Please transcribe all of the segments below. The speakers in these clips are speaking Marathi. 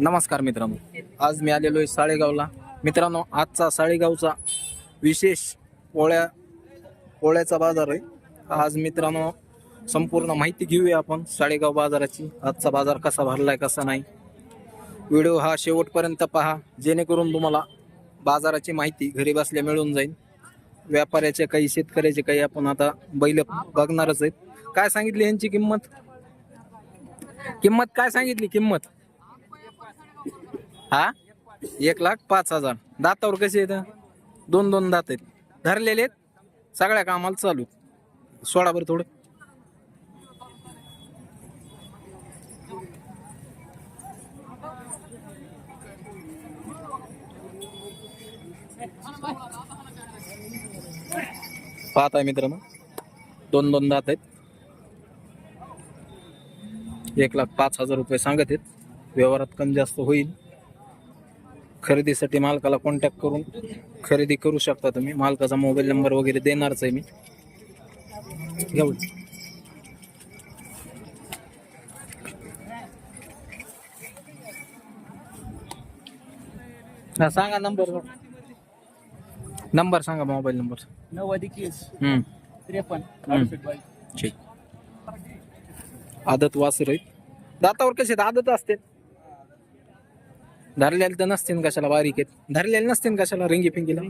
नमस्कार मित्रांनो. आज मी आलेलो आहे साळेगावला. मित्रांनो आजचा साळेगावचा विशेष पोळ्या पोळ्याचा बाजार आहे. आज मित्रांनो संपूर्ण माहिती घेऊया आपण साळेगाव बाजाराची. आजचा बाजार कसा भरला आहे कसा नाही? व्हिडिओ हा शेवटपर्यंत पहा. जेणेकरून तुम्हाला बाजाराची माहिती घरी बसल्या मिळून जाईल. व्यापाऱ्याचे काही शेतकऱ्याचे काही आपण आता बैल बघणारच आहेत. काय सांगितली यांची किंमत? किंमत काय सांगितली? किंमत? हा? एक लाख पाच हजार. दातावर कसे आहेत? दोन दोन दात आहेत. धरलेले आहेत. सगळ्या कामाला चालू आहेत. सोडा बरं थोडं. पाहताय मित्रांनो. दोन दोन दात आहेत. एक लाख पाच हजार रुपये सांगत आहेत. व्यवहारात कमी जास्त होईल. खरेदीसाठी मालकाला कॉन्टॅक्ट करून खरेदी करू शकता तुम्ही. मालकाचा मोबाईल नंबर वगैरे देणारच आहे मी. घेऊ. हा सांगा नंबर नंबर सांगा मोबाईल नंबर नव्वद एकवीस हम्म. त्रेपन्न. ठीक. आदत वासर आहेत. दातावर कसे? आदत असते. धरलेले तर नसतील कशाला बारीक आहेत. धरलेले नसतील कशाला रिंगी पिंगीला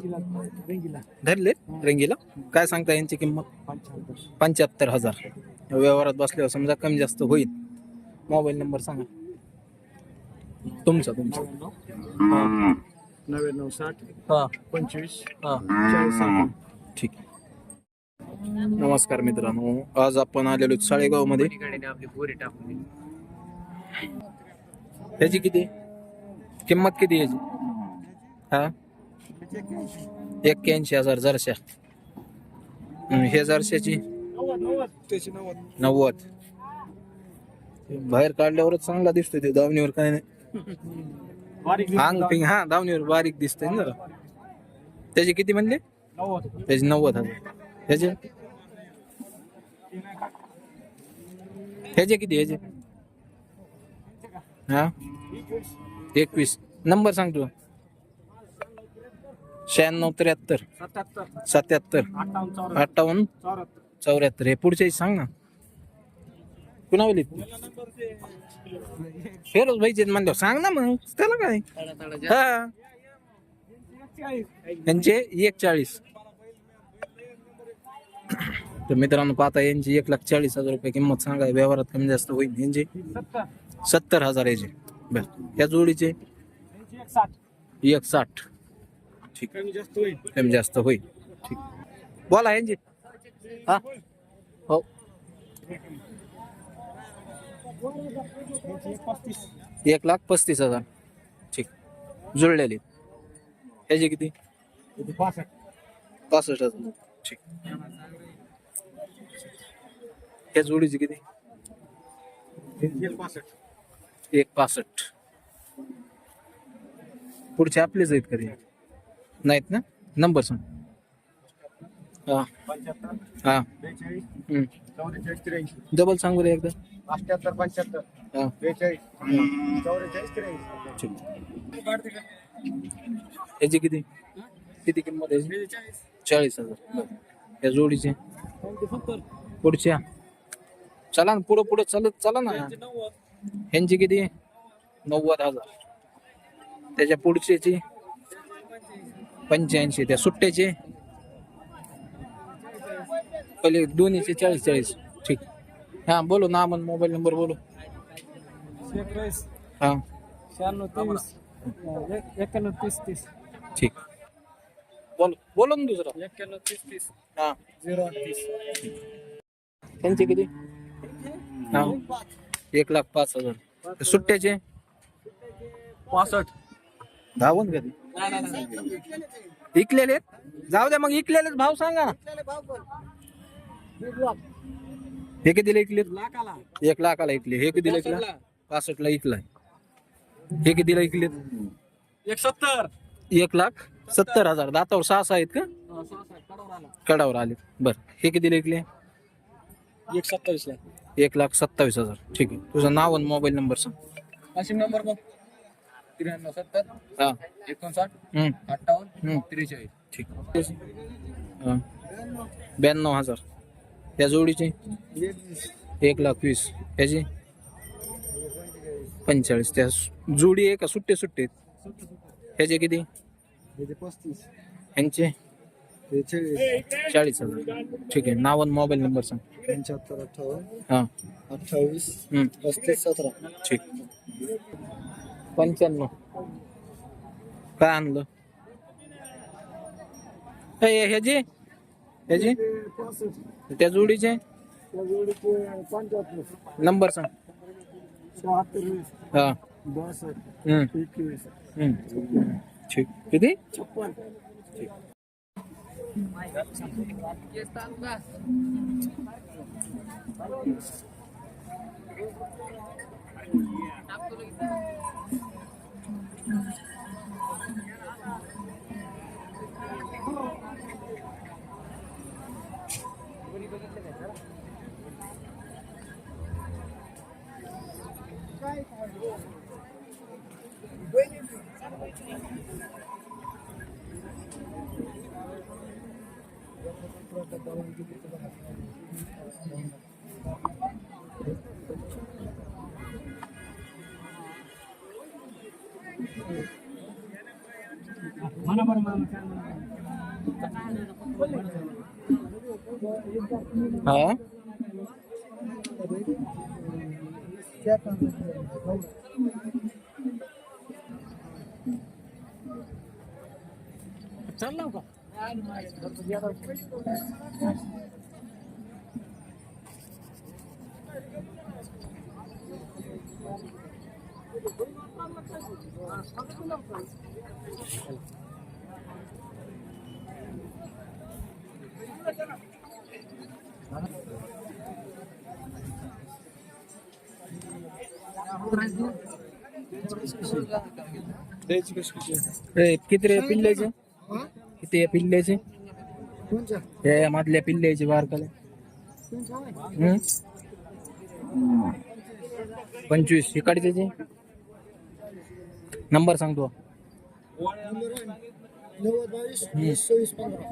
धरले रिंगीला. काय सांगता यांची किंमत? पंच्याहत्तर हजार. व्यवहारात बसल्यावर समजा कमी जास्त होईल. मोबाईल नंबर सांगा. तुमचा तुमचा. नव्याण्णव साठ हा. पंचवीस हा. चाळीस ठीक. नमस्कार मित्रांनो. आज आपण आलेलो साळेगावमध्ये आपली बोरी टाकून ह्याची किती? किंमत किती याची हा? एक्क्याऐंशी हजार जरशा. हे जरशाची? नव्वद. बाहेर काढल्यावरच चांगला दिसतोय ते दावणीवर काय नाही. अंग पिंग हा दावणीवर बारीक दिसतंय ना त्याचे किती म्हणले? त्याचे नव्वद हजार. ह्याचे ह्याचे किती ह्याचे हा? एकवीस. नंबर सांगतो शहाण्णव त्र्याहत्तर. सत्याहत्तर. अठ्ठावन्न. चौऱ्याहत्तर. हे पुढच्या सांग ना. कुणावली लिहित फेरोज भाईचे म्हणतो सांग ना मग. त्याला काय? हा. यांचे एक चाळीस तर मित्रांनो पाहता यांची एक लाख चाळीस हजार रुपये किंमत सांगा व्यवहारात कमी जास्त होईल. यांचे सत्तर सत्तर हजार याचे बर. या जोडीचे? एक साठ. एक साठ ठीक कमी जास्त होईल. ठीक. बोला यांची. हा. हो. एक लाख पस्तीस हजार. ठीक. जुळलेले. ह्याचे किती? पासष्ट हजार. ठीक. ह्या जोडीचे किती? पासष्ट. एक पासष्ट. पुढचे आपलेच आहेत कधी नाहीत ना? नंबर सांग. हा. पंच्याहत्तर हा. बेचाळीस हम्म. चौवेचाळीस त्र्याऐंशी डबल सांगू रे एकदा. अठ्याहत्तर पंच्याहत्तर. हा. बेचाळीस. चौवेचाळीस त्र्याऐंशी ठीक याची किती? किती किंमत आहे चाळीस हजार. बरं. या जोडीचे. पुढच्या. चला ना पुढं पुढं चालत चला ना. ह्यांची किती? नव्वद हजार. त्याच्या पुढच्याची? पंच्याऐंशी. त्या सुट्ट्याचे? पहिले दोन्हीचे चाळीस चाळीस. ठीक. हा बोलो ना मन मोबाईल नंबर बोलो. हा. शहाण्णव तेवीस. एक्क्याण्णव तीस तीस. ठीक. बोल बोलो ना दुसरा. एक्क्याण्णव तीस तीस. हा. झिरो तीस. त्यांचे किती? हा. एक लाख पाच हजार. सुट्ट्याचे? पासष्ट. धावून कधी इकलेले? जाऊ द्या मग इकलेलेच भाव सांगा ना. हे कितीला इकले? लाखाला एक लाखाला इकले. हे कितीला इकला? पासष्ट ला इकलाय हे कितीला इकले? एक सत्तर. एक लाख सत्तर हजार. दातावर सहा सहा आहेत का? कडावर आले. बर. हे कितीला इकले? एक सत्तावीस ला एक लाख सत्तावीस हजार. ठीक आहे. तुझं नाव आणि मोबाईल नंबर सांग. वाशिम नंबर मग त्र्याण्णव सत्तर. हा. एकोणसाठ. हम्म, अठ्ठावन्न. हम्म. त्रेचाळीस. ठीक. हा. ब्याण्णव हजार. या जोडीची? एक लाख वीस. याची? पंचेचाळीस. त्या सु- जोडी आहे का सुट्टे सुट्टे आहेत? ह्याचे किती पस्तीस. ह्यांचे चाळीस. हजार. ठीक आहे. नाव आणि मोबाईल नंबर सांग. पंच्याहत्तर अठ्ठावन्न. हां. अठ्ठावीस. हम्म, पस्तीस सतरा. ठीक. पंच्याण्णव. काय आणलं? ए, ह्याची? ह्याची? त्या जोडीचे? पंच्याहत्तर नंबर सांग. शहात्तर हा. बासष्ट. हम्म, एकवीस. हम्म. ठीक. किती? छप्पन. Aquí están las. हा चालला का किती रे पिल्ल्याचे किती आहे पिल्ल्याचे हे मधल्या पिल्ल्याचे बारकाले. हम्म? पंचवीस. इकडचे नंबर सांगतो नव्वद बावीस वीस सव्वीस पंधरा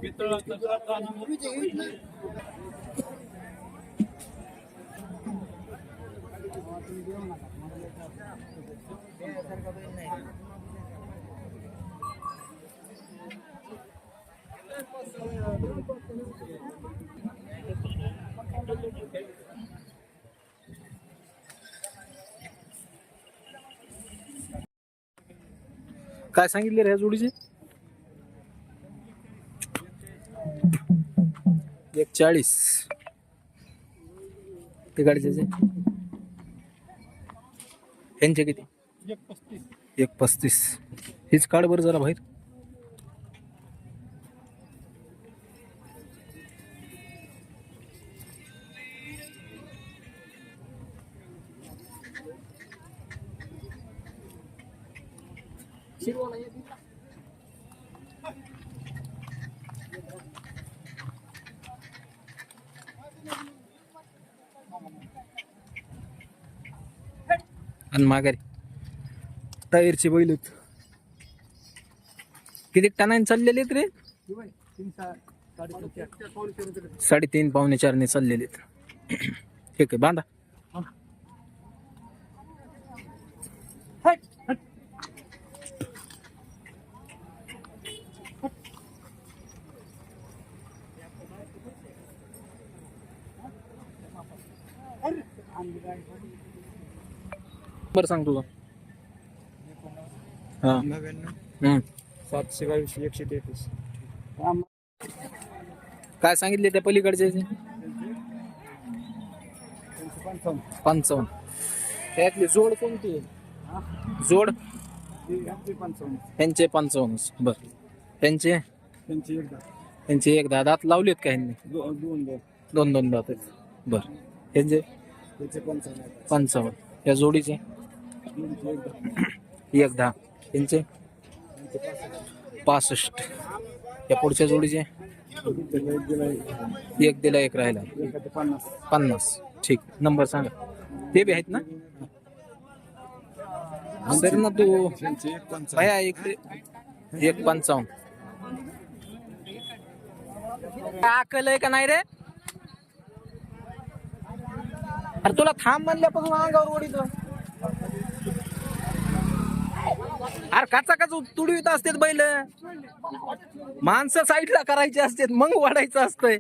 काय सांगितले रे ह्या जोडीचे? एक चाळीस ते गाडीचे यांचे किती? एक पस्तीस. एक पस्तीस. हीच काढ बरं जरा बाहेर. आणि माघारी. टायरचे बैल किती टनाने चाललेले आहेत रे? तीन पावणे साडेतीन पावणे चारने चाललेले आहेत. ठीक आहे बांधा. बरं सांग तुझं हा. नव्याण्णव. सातशे बावीस एकशे तेहतीस. काय सांगितले त्या पलीकडचे? पंचावन्न. त्यातली जोड कोणती? जोड? पंचावन्न यांचे पंचावन्न. बर. त्यांचे? त्यांची एकदा त्यांचे एक दहा दात लावलेत का यांनी दोन दोन दोन दोन दोन दात आहेत. बर. यांचे पंचावन्न पंचावन्न. या जोडीचे? एक दहा यांचे? पासष्ट. या पुढच्या जोडीचे? एक दिला एक. राहिला. पन्नास. पन्नास ठीक. नंबर सांगा. ते बी आहेत ना? सर ना तू भया एक एक पंचावन्न. काय अक्कल आहे का नाही रे? अरे तुला थांब म्हणल्यापासून अंगावर ओढितो अरे काचा काच तुडवीत असतात बैल. माणसं साईडला करायची असतात मग वाढायचं असतंय.